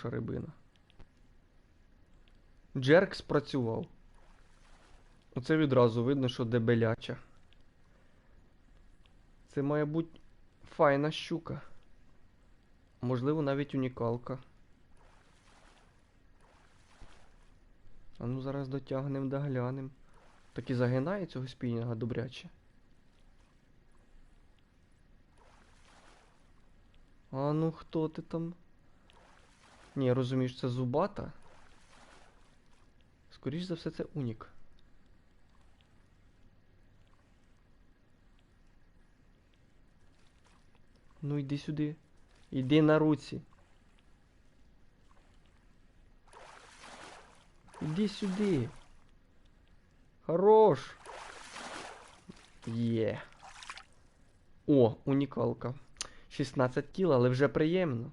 хороша рибина. Джерк спрацював. Оце відразу видно, що дебеляча. Це має бути файна щука. Можливо, навіть унікалка. А ну зараз дотягнем да глянем. Так і загинає цього спінінга добряче. А ну хто ти там? Ні, розумієш, це зубата. Скоріш за все, це унік. Ну йди сюди. Йди на руці. Іди сюди. Хорош. Є. О, унікалка. 16 кіл, але вже приємно.